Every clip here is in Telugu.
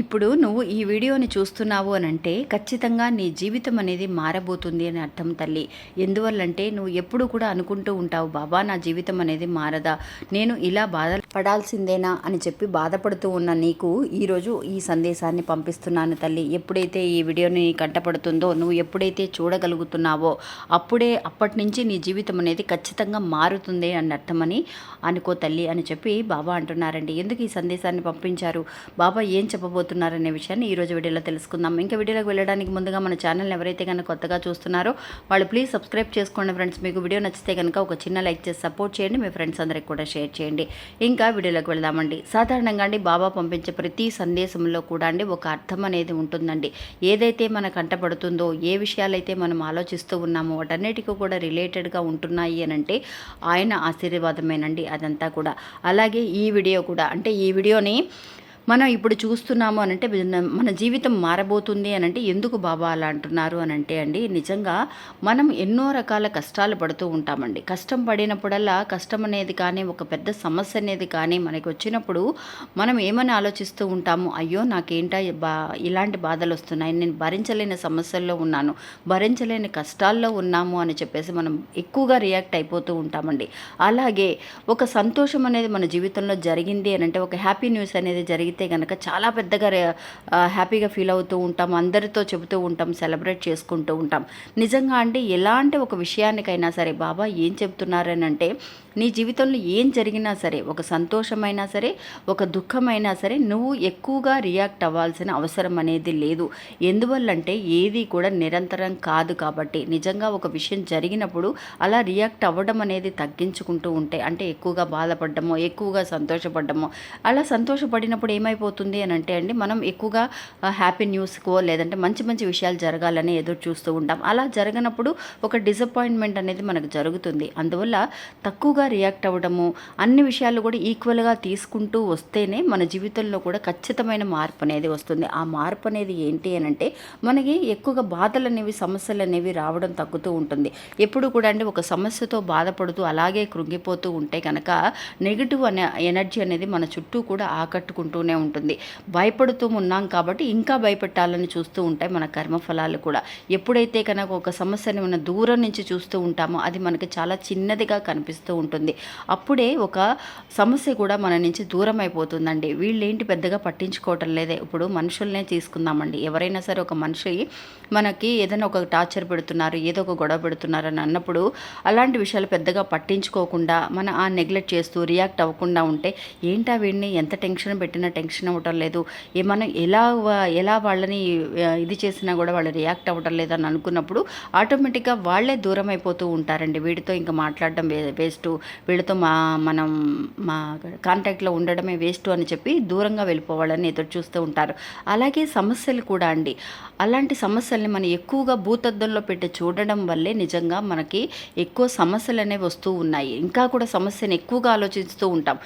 ఇప్పుడు నువ్వు ఈ వీడియోని చూస్తున్నావు అని అంటే ఖచ్చితంగా నీ జీవితం అనేది మారబోతుంది అని అర్థం తల్లి. ఎందువల్లంటే నువ్వు ఎప్పుడు కూడా అనుకుంటూ ఉంటావు బాబా నా జీవితం అనేది మారదా? నేను ఇలా బాధ పడాల్సిందేనా అని చెప్పి బాధపడుతూ ఉన్న నీకు ఈరోజు ఈ సందేశాన్ని పంపిస్తున్నాను తల్లి. ఎప్పుడైతే ఈ వీడియోని కంటపడుతుందో నువ్వు ఎప్పుడైతే చూడగలుగుతున్నావో అప్పుడే అప్పటి నుంచి నీ జీవితం అనేది ఖచ్చితంగా మారుతుంది అని అర్థమని అనుకో తల్లి అని చెప్పి బాబా అంటున్నారండి. ఎందుకు ఈ సందేశాన్ని పంపించారు? బాబా ఏం చెప్పబోతున్నారనే విషయాన్ని ఈరోజు వీడియోలో తెలుసుకుందాం. ఇంకా వీడియోలోకి వెళ్ళడానికి ముందుగా మన ఛానల్ ఎవరైతే కనుక కొత్తగా చూస్తున్నారో వాళ్ళు ప్లీజ్ సబ్స్క్రైబ్ చేసుకోండి ఫ్రెండ్స్. మీకు వీడియో నచ్చితే కనుక ఒక చిన్న లైక్ చేసి సపోర్ట్ చేయండి. మీ ఫ్రెండ్స్ అందరికి కూడా షేర్ చేయండి. ఇంకా వీడియోలోకి వెళ్దామండి. సాధారణంగా అండి బాబా పంపించే ప్రతి సందేశంలో కూడా అండి ఒక అర్థం అనేది ఉంటుందండి. ఏదైతే మన కంటపడుతుందో ఏ విషయాలైతే మనం ఆలోచిస్తూ ఉన్నామో వాటన్నిటికీ కూడా రిలేటెడ్గా ఉంటున్నాయి అని అంటే ఆయన ఆశీర్వాదమేనండి అదంతా కూడా. అలాగే ఈ వీడియో కూడా అంటే ఈ వీడియోని మనం ఇప్పుడు చూస్తున్నాము అని అంటే మన జీవితం మారబోతుంది అని అంటే ఎందుకు బాబా అలా అంటున్నారు అని అంటే అండి నిజంగా మనం ఎన్నో రకాల కష్టాలు పడుతూ ఉంటామండి. కష్టం పడినప్పుడల్లా కష్టం అనేది కానీ ఒక పెద్ద సమస్య అనేది కానీ మనకి వచ్చినప్పుడు మనం ఏమని ఆలోచిస్తూ ఉంటాము? అయ్యో నాకేంటా బా ఇలాంటి బాధలు వస్తున్నాయి. నేను భరించలేని సమస్యల్లో ఉన్నాను. భరించలేని కష్టాల్లో ఉన్నాము అని చెప్పేసి మనం ఎక్కువగా రియాక్ట్ అయిపోతూ ఉంటామండి. అలాగే ఒక సంతోషం అనేది మన జీవితంలో జరిగింది అని అంటే ఒక హ్యాపీ న్యూస్ అనేది జరిగితే కనుక చాలా పెద్దగా హ్యాపీగా ఫీల్ అవుతూ ఉంటాం. అందరితో చెబుతూ ఉంటాం సెలబ్రేట్ చేసుకుంటూ ఉంటాం. నిజంగా అంటే ఎలాంటి ఒక విషయానికైనా సరే బాబా ఏం చెప్తున్నారని అంటే నీ జీవితంలో ఏం జరిగినా సరే ఒక సంతోషమైనా సరే ఒక దుఃఖమైనా సరే నువ్వు ఎక్కువగా రియాక్ట్ అవ్వాల్సిన అవసరం అనేది లేదు. ఎందువల్లంటే ఏది కూడా నిరంతరం కాదు కాబట్టి. నిజంగా ఒక విషయం జరిగినప్పుడు అలా రియాక్ట్ అవ్వడం అనేది తగ్గించుకుంటూ ఉంటే అంటే ఎక్కువగా బాధపడ్డమో ఎక్కువగా సంతోషపడ్డమో అలా సంతోషపడినప్పుడు ఏమైపోతుంది అని అంటే అండి మనం ఎక్కువగా హ్యాపీ న్యూస్కో లేదంటే మంచి మంచి విషయాలు జరగాలని ఎదురు చూస్తూ ఉంటాం. అలా జరగనప్పుడు ఒక డిసప్పాయింట్మెంట్ అనేది మనకు జరుగుతుంది. అందువల్ల తక్కువగా రియాక్ట్ అవ్వడము అన్ని విషయాలు కూడా ఈక్వల్గా తీసుకుంటూ వస్తేనే మన జీవితంలో కూడా ఖచ్చితమైన మార్పు అనేది వస్తుంది. ఆ మార్పు అనేది ఏంటి అని అంటే మనకి ఎక్కువగా బాధలు అనేవి సమస్యలు అనేవి రావడం తగ్గుతూ ఉంటుంది. ఎప్పుడు కూడా అంటే ఒక సమస్యతో బాధపడుతూ అలాగే కృంగిపోతూ ఉంటే కనుక నెగిటివ్ అనే ఎనర్జీ అనేది మన చుట్టూ కూడా ఆకట్టుకుంటూనే ఉంటుంది. భయపడుతూ ఉన్నాం కాబట్టి ఇంకా భయపెట్టాలని చూస్తూ ఉంటాయి మన కర్మఫలాలు కూడా. ఎప్పుడైతే కనుక ఒక సమస్యని మనం దూరం నుంచి చూస్తూ ఉంటామో అది మనకి చాలా చిన్నదిగా కనిపిస్తూ ఉంటుంది. అప్పుడే ఒక సమస్య కూడా మన నుంచి దూరం అయిపోతుందండి. వీళ్ళేంటి పెద్దగా పట్టించుకోవటం లేదే. ఇప్పుడు మనుషుల్నే తీసుకుందామండి. ఎవరైనా సరే ఒక మనిషి మనకి ఏదైనా ఒక టార్చర్ పెడుతున్నారు ఏదో ఒక గొడవ పెడుతున్నారు అని అన్నప్పుడు అలాంటి విషయాలు పెద్దగా పట్టించుకోకుండా మన ఆ నెగ్లెక్ట్ చేస్తూ రియాక్ట్ అవ్వకుండా ఉంటే ఏంటా వీడిని ఎంత టెన్షన్ పెట్టినట్టు టెన్షన్ అవ్వటం లేదు. మనం ఎలా వా- ఎలా వాళ్ళని ఇది చేసినా కూడా వాళ్ళు రియాక్ట్ అవ్వటం లేదని అనుకున్నప్పుడు ఆటోమేటిక్గా వాళ్ళే దూరం అయిపోతూ ఉంటారండి. వీడితో ఇంకా మాట్లాడడం వే వేస్ట్ వీళ్ళతో మా మనం మా కాంటాక్ట్లో ఉండడమే వేస్ట్ అని చెప్పి దూరంగా వెళ్ళిపోవాలని ఎదురు చూస్తూ ఉంటారు. అలాగే సమస్యలు కూడా అండి. అలాంటి సమస్యల్ని మనం ఎక్కువగా భూతద్దంలో పెట్టి చూడడం వల్లే నిజంగా మనకి ఎక్కువ సమస్యలు అనేవి వస్తూ ఉన్నాయి. ఇంకా కూడా సమస్యను ఎక్కువగా ఆలోచిస్తూ ఉంటాం.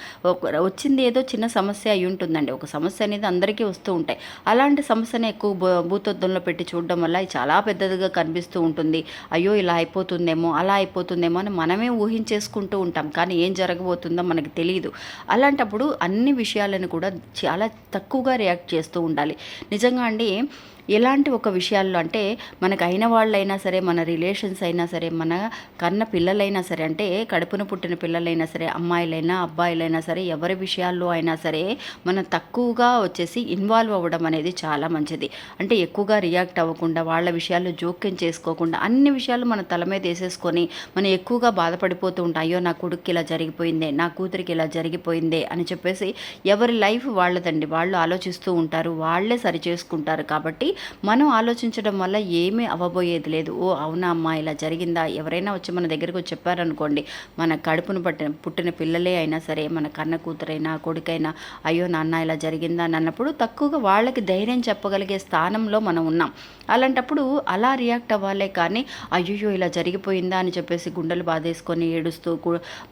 వచ్చింది ఏదో చిన్న సమస్య అయి ఉంటుందండి. ఒక సమస్య అనేది అందరికీ వస్తూ ఉంటాయి. అలాంటి సమస్యని ఎక్కువ భూతత్వంలో భూతద్దంలో పెట్టి చూడడం వల్ల చాలా పెద్దదిగా కనిపిస్తూ ఉంటుంది. అయ్యో ఇలా అయిపోతుందేమో అలా అయిపోతుందేమో అని మనమే ఊహించేసుకుంటూ ఉంటాం. కానీ ఏం జరగబోతుందో మనకు తెలియదు అలాంటప్పుడు అన్ని విషయాలను కూడా చాలా తక్కువగా రియాక్ట్ చేస్తూ ఉండాలి. నిజంగా అండి ఎలాంటి ఒక విషయాల్లో అంటే మనకు అయిన వాళ్ళైనా సరే మన రిలేషన్స్ అయినా సరే మన కన్న పిల్లలైనా సరే అంటే కడుపున పుట్టిన పిల్లలైనా సరే అమ్మాయిలైనా అబ్బాయిలైనా సరే ఎవరి విషయాల్లో అయినా సరే మనం తక్కువగా వచ్చేసి ఇన్వాల్వ్ అవ్వడం అనేది చాలా మంచిది. అంటే ఎక్కువగా రియాక్ట్ అవ్వకుండా వాళ్ళ విషయాల్లో జోక్యం చేసుకోకుండా అన్ని విషయాలు మన తల మీద వేసేసుకొని మనం ఎక్కువగా బాధపడిపోతూ ఉంటాం. అయ్యో నా కొడుక్కి ఇలా జరిగిపోయిందే నా కూతురికి ఇలా జరిగిపోయిందే అని చెప్పేసి ఎవరి లైఫ్ వాళ్ళదండి. వాళ్ళు ఆలోచిస్తూ ఉంటారు వాళ్ళే సరి చేసుకుంటారు. కాబట్టి మనం ఆలోచించడం వల్ల ఏమీ అవ్వబోయేది లేదు. ఓ అవునా అమ్మా ఇలా జరిగిందా? ఎవరైనా వచ్చి మన దగ్గరకు వచ్చి చెప్పారనుకోండి మన కడుపును పట్టిన పుట్టిన పిల్లలే అయినా సరే మన కన్న కూతురైనా కొడుకైనా అయ్యో నాన్న ఇలా జరిగిందా అని అన్నప్పుడు తక్కువగా వాళ్ళకి ధైర్యం చెప్పగలిగే స్థానంలో మనం ఉన్నాం. అలాంటప్పుడు అలా రియాక్ట్ అవ్వాలే కానీ అయ్యో ఇలా జరిగిపోయిందా అని చెప్పేసి గుండెలు బాధేసుకొని ఏడుస్తూ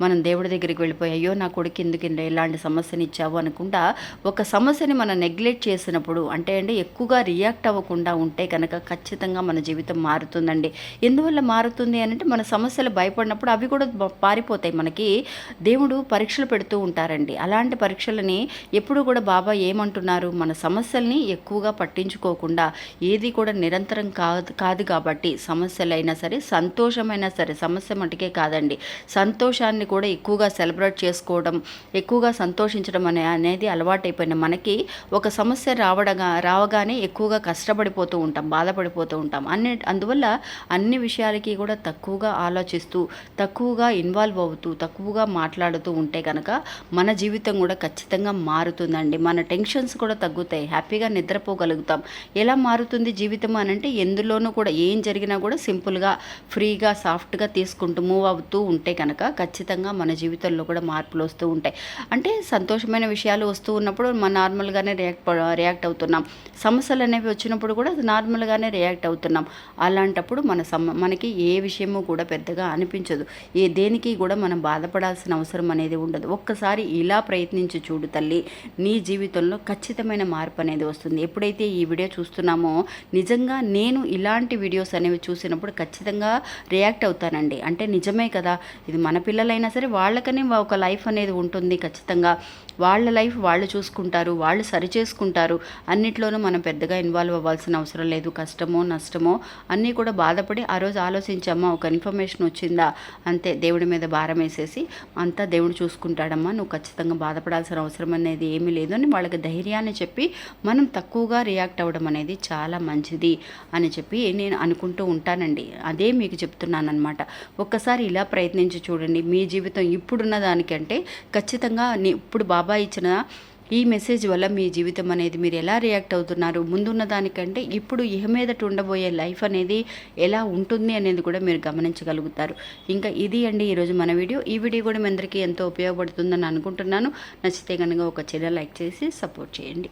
మనం దేవుడి దగ్గరికి వెళ్ళిపోయి అయ్యో నా కొడుకు ఎందుకు ఇలాంటి సమస్యని ఇచ్చావు అనుకుంటా ఒక సమస్యని మనం నెగ్లెక్ట్ చేసినప్పుడు అంటే అండి ఎక్కువగా రియాక్ట్ అవ్వకుండా ఉంటే కనుక ఖచ్చితంగా మన జీవితం మారుతుందండి. ఎందువల్ల మారుతుంది అని అంటే మన సమస్యలు భయపడినప్పుడు అవి కూడా పారిపోతాయి మనకి. దేవుడు పరీక్షలు పెడుతూ ఉంటారండి. అలాంటి పరీక్షలని ఎప్పుడు కూడా బాబా ఏమంటున్నారు? మన సమస్యల్ని ఎక్కువగా పట్టించుకోకుండా ఏది కూడా నిరంతరం కాదు కాదు కాబట్టి సమస్యలైనా సరే సంతోషమైనా సరే సమస్య మటుకే కాదండి. సంతోషాన్ని కూడా ఎక్కువగా సెలబ్రేట్ చేసుకోవడం ఎక్కువగా సంతోషించడం అనే అనేది అలవాటైపోయిన మనకి ఒక సమస్య రావడగా రావగానే ఎక్కువగా కష్టం కష్టపడిపోతూ ఉంటాం బాధపడిపోతూ ఉంటాం. అన్ని అందువల్ల అన్ని విషయాలకి కూడా తక్కువగా ఆలోచిస్తూ తక్కువగా ఇన్వాల్వ్ అవుతూ తక్కువగా మాట్లాడుతూ ఉంటే కనుక మన జీవితం కూడా ఖచ్చితంగా మారుతుందండి. మన టెన్షన్స్ కూడా తగ్గుతాయి. హ్యాపీగా నిద్రపోగలుగుతాం. ఎలా మారుతుంది జీవితం అని అంటే ఎందులోనూ కూడా ఏం జరిగినా కూడా సింపుల్గా ఫ్రీగా సాఫ్ట్గా తీసుకుంటూ మూవ్ అవుతూ ఉంటే కనుక ఖచ్చితంగా మన జీవితంలో కూడా మార్పులు వస్తూ ఉంటాయి. అంటే సంతోషమైన విషయాలు వస్తూ ఉన్నప్పుడు మన నార్మల్గానే రియాక్ట్ రియాక్ట్ అవుతున్నాం. సమస్యలు అనేవి వచ్చినప్పుడు కూడా నార్మల్గానే రియాక్ట్ అవుతున్నాం. అలాంటప్పుడు మన సమ మనకి ఏ విషయము కూడా పెద్దగా అనిపించదు. ఏ దేనికి కూడా మనం బాధపడాల్సిన అవసరం అనేది ఉండదు. ఒక్కసారి ఇలా ప్రయత్నించి చూడు తల్లి నీ జీవితంలో ఖచ్చితమైన మార్పు అనేది వస్తుంది. ఎప్పుడైతే ఈ వీడియో చూస్తున్నామో నిజంగా నేను ఇలాంటి వీడియోస్ అనేవి చూసినప్పుడు ఖచ్చితంగా రియాక్ట్ అవుతానండి. అంటే నిజమే కదా ఇది మన పిల్లలైనా సరే వాళ్ళకనే ఒక లైఫ్ అనేది ఉంటుంది ఖచ్చితంగా. వాళ్ళ లైఫ్ వాళ్ళు చూసుకుంటారు వాళ్ళు సరి చేసుకుంటారు. అన్నిట్లోనూ మనం పెద్దగా ఇన్వాల్వ్ అవ్వాల్సిన అవసరం లేదు కష్టమో నష్టమో అన్నీ కూడా బాధపడి ఆ రోజు ఆలోచించమ్మా ఒక ఇన్ఫర్మేషన్ వచ్చిందా? అంతే దేవుడి మీద భారం వేసేసి అంతా దేవుడు చూసుకుంటాడమ్మా నువ్వు ఖచ్చితంగా బాధపడాల్సిన అవసరం అనేది ఏమీ లేదు అని వాళ్ళకి ధైర్యాన్ని చెప్పి మనం తక్కువగా రియాక్ట్ అవ్వడం అనేది చాలా మంచిది అని చెప్పి నేను అనుకుంటూ ఉంటానండి. అదే మీకు చెప్తున్నాను అనమాట ఒక్కసారి ఇలా ప్రయత్నించి చూడండి మీ జీవితం ఇప్పుడున్న దానికంటే ఖచ్చితంగా ఇప్పుడు బాబా ఇచ్చిన ఈ మెసేజ్ వల్ల మీ జీవితం అనేది మీరు ఎలా రియాక్ట్ అవుతున్నారు? ముందున్న దానికంటే ఇప్పుడు ఇహ మీదట ఉండబోయే లైఫ్ అనేది ఎలా ఉంటుంది అనేది కూడా మీరు గమనించగలుగుతారు. ఇంకా ఇది అండి ఈరోజు మన వీడియో. ఈ వీడియో కూడా మీ అందరికీ ఎంతో ఉపయోగపడుతుందని అనుకుంటున్నాను. నచ్చితే కనుక ఒక చిన్న లైక్ చేసి సపోర్ట్ చేయండి.